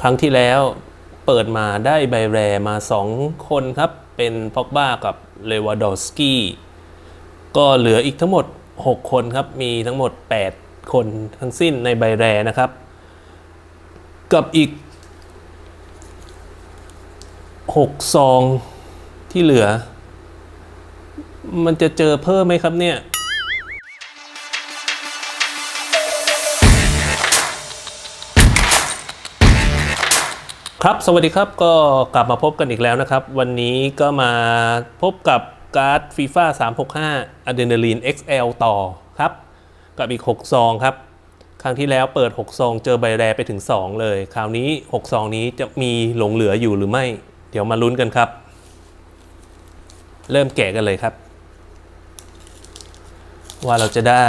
ครั้งที่แล้วเปิดมาได้ใบแรมา 2 คนครับ เป็นพ็อกบ้ากับเลวาดอสกี้ก็เหลืออีกทั้งหมด 6 คนครับ มีทั้งหมด 8 คนทั้งสิ้นในใบแรนะครับ กับอีก 6 ซองที่เหลือ มันจะเจอเพิ่มไหมครับเนี่ย ครับ สวัสดีครับ ก็กลับมาพบกันอีกแล้วนะครับ วันนี้ก็มาพบกับการ์ดฟีฟ่า365 Adrenaline XL ต่อครับ กับอีก 6 ซองครับ ครั้งที่แล้วเปิด 6 ซอง เจอใบแรไปถึง 2 เลย คราวนี้ 6 ซองนี้จะมีหลงเหลืออยู่หรือไม่ เดี๋ยวมาลุ้นกันครับ เริ่มแกะกันเลยครับ ว่าเราจะได้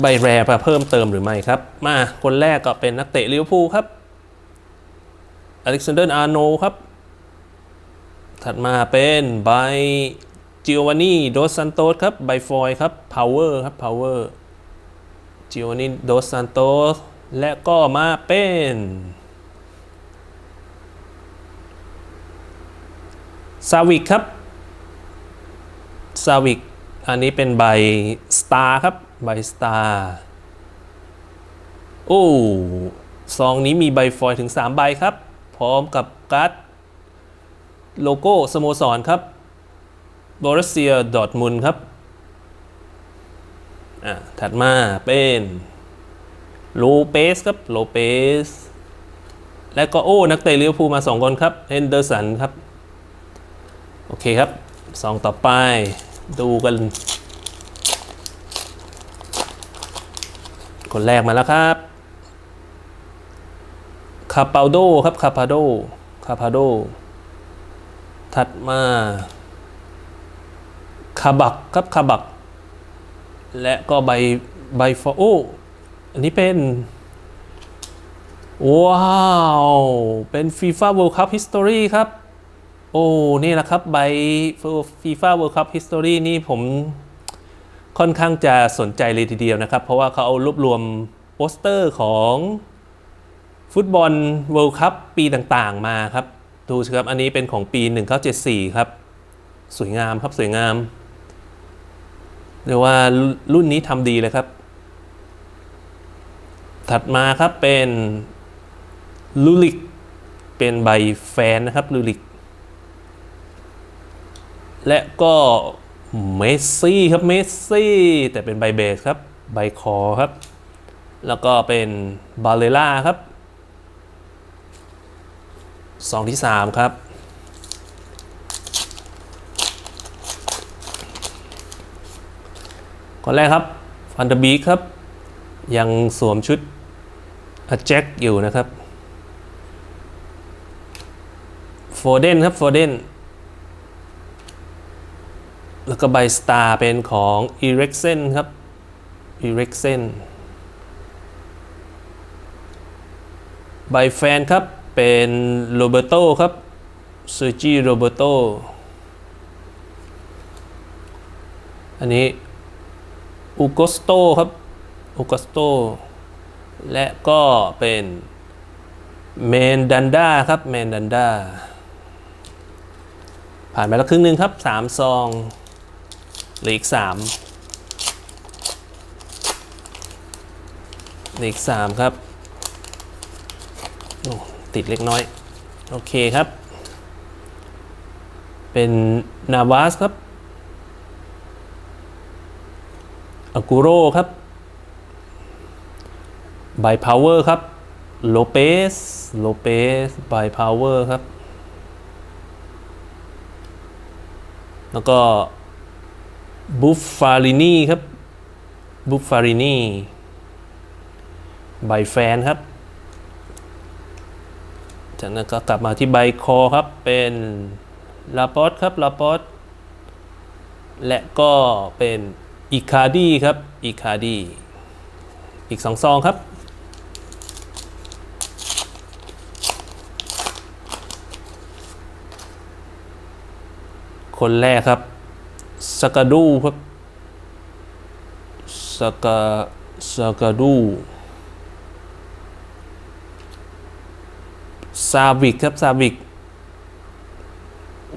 ใบแรมาเพิ่มเติมหรือไม่ครับ มาคนแรกก็เป็นนักเตะลิเวอร์พูลครับ อเล็กซานเดอร์อาร์โนครับ ถัดมาเป็นใบจิโอวานีโดสซันโตสครับใบฟอยครับพาวเวอร์ครับพาวเวอร์จิโอวานีโดสซันโตสและก็มาเป็นซาวิกครับซาวิกอันนี้เป็นใบสตาร์ครับ ใบสตาร์โอ้ซองนี้มีใบฟอยถึง 3 ใบครับ พร้อมกับการ์ดโลโก้สโมสรครับบอร์เซียดอทมุนครับ อะถัดมาเป็นโลเปสครับโลเปสและก็โอ้ นักเตะลิเวอร์พูลมา 2 คนครับเฮนเดอร์สันครับ โอเคครับซองต่อไป ดูกัน คนแรกมาแล้วครับ คาปาโดครับคาปาโดคาปาโด ถัดมาคาบักครับคาบัก และก็ใบใบฟอโออันนี้เป็น ว้าว เป็น FIFA World Cup History ครับ โอ้ นี่แหละครับ ใบ FIFA World Cup History นี่ผมค่อนข้างจะสนใจเลยทีเดียวนะครับ เพราะว่าเขาเอารวบรวมโปสเตอร์ของ ฟุตบอลเวิลด์คัพปีต่างๆมาครับดูสิครับอันนี้เป็นของปี 1974 ครับ สวยงามครับสวยงามเรียกว่ารุ่นนี้ทำดีเลยครับ ถัดมาครับเป็นลูลิกเป็นใบแฟนนะครับลูลิกและก็เมสซี่ครับเมสซี่ แต่เป็นใบเบสครับ ใบคอครับ แล้วก็เป็นบาเลล่าครับ สองที่สามครับคนแรกครับฟันเดอร์บีครับ ยังสวมชุดอแจ็คอยู่นะครับโฟเดนครับโฟเดนแล้วก็ใบสตาร์เป็นของอีเร็กเซนครับอีเร็กเซนใบแฟนครับ เป็นโรเบโตครับเซอร์จิโรเบโตอันนี้อุกสโตครับอุกสโตและก็เป็นเมนดันดาครับเมนดันดาผ่านไปแล้วครึ่งหนึ่งครับสามซองเหลืออีกสามเหลืออีกสามครับ ติดเล็กน้อย โอเคครับ เป็นนาวาสครับอากูโรครับบายพาวเวอร์ครับโลเปสโลเปสบายพาวเวอร์ครับ แล้วก็บุฟฟารินีครับบุฟฟารินีใบแฟนครับ จากนั้นก็กลับมาที่ใบคอครับเป็นลาปอตครับลาปอตและก็เป็นอีคาดีครับอีคาดีอีกสองซองครับ คนแรกครับสกาดูครับสกาสกาดู ซาวิกครับซาวิก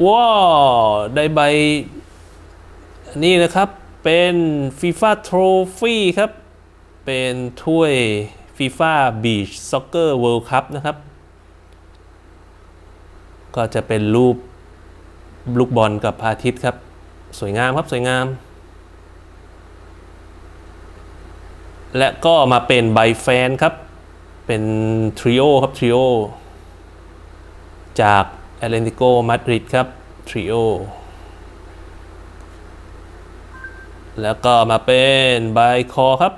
ว้าได้ใบนี่นะครับเป็น FIFA Trophy ครับ เป็นถ้วย FIFA Beach Soccer World Cup นะครับ ก็จะเป็นรูปลูกบอลกับพระอาทิตย์ครับ สวยงามครับสวยงาม และก็มาเป็นใบแฟนครับ เป็นทริโอครับทริโอ จากแอตเลติโกมาดริดครับทริโอแล้วก็มาเป็นใบคอครับ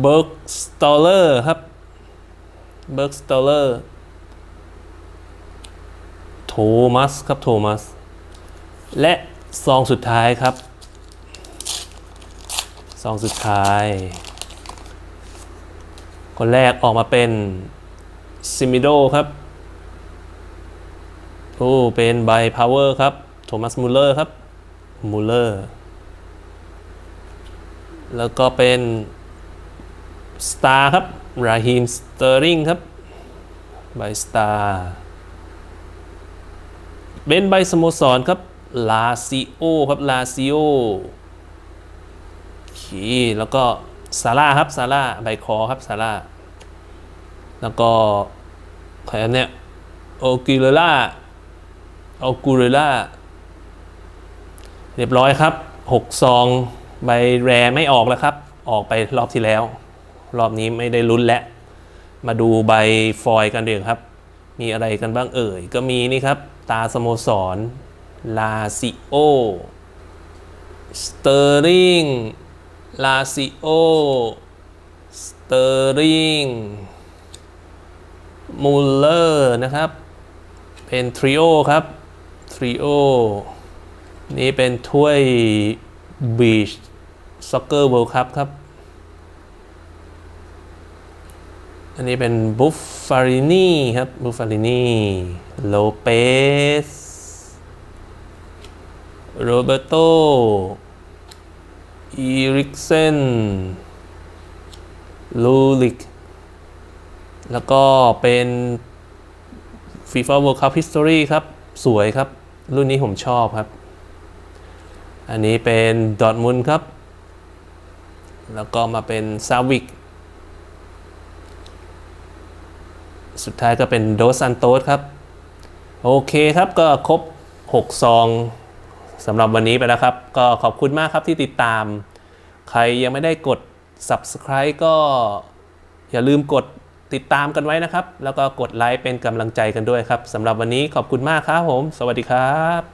เบิร์กสตอเลอร์ครับเบิร์กสตอเลอร์โทมัสครับโทมัส และซองสุดท้ายครับ ซองสุดท้าย คนแรกออกมาเป็น ซิมิโดครับโอ้เป็นไบพาวเวอร์ครับ โทมัสมูลเลอร์ครับ มูลเลอร์ แล้วก็เป็นสตาร์ครับ ราฮิมสเตอริงครับ ใบสตาร์เป็นใบสโมสรครับ ลาซิโอครับ ลาซิโอโอเคแล้วก็ซาร่าครับ ซาร่า ใบคอครับ ซาร่า แล้วก็ ใครอันเนี้ยโอกิเลล่าโอกูเรล่าเรียบร้อยครับ 6 ซองใบแรไม่ออกแล้วครับ ออกไปรอบที่แล้ว รอบนี้ไม่ได้ลุ้นแล้ว มาดูใบฟอยกันเดี๋ยวครับ มีอะไรกันบ้างเอ่ย ก็มีนี่ครับ ตาสโมสร ลาซิโอ สเตอร์ริงลาซิโอ สเตอร์ริง มูลเลอร์นะครับ เป็นทริโอครับทริโอนี่เป็นถ้วยบีชซ็อกเกอร์เวิลด์คัพครับ อันนี้เป็นบุฟฟารินีครับบุฟฟารินีโลเปสโรเบโตอีริกเซนลูลิก แล้วก็เป็น FIFA World Cup History ครับ สวยครับ รุ่นนี้ผมชอบครับ อันนี้เป็นดอ t มุนครับ แล้วก็มาเป็นซาวิกสุดท้ายก็เป็นโดซันโตสครับ โอเคครับก็ครบ 6 ซองสำหรับวันนี้ไปแล้วครับ ก็ขอบคุณมากครับที่ติดตาม ใครยังไม่ได้กด subscribe ก็อย่าลืมกด ติดตามกันไว้นะครับ แล้วก็กดไลค์เป็นกำลังใจกันด้วยครับสำหรับวันนี้ขอบคุณมากครับผม สวัสดีครับ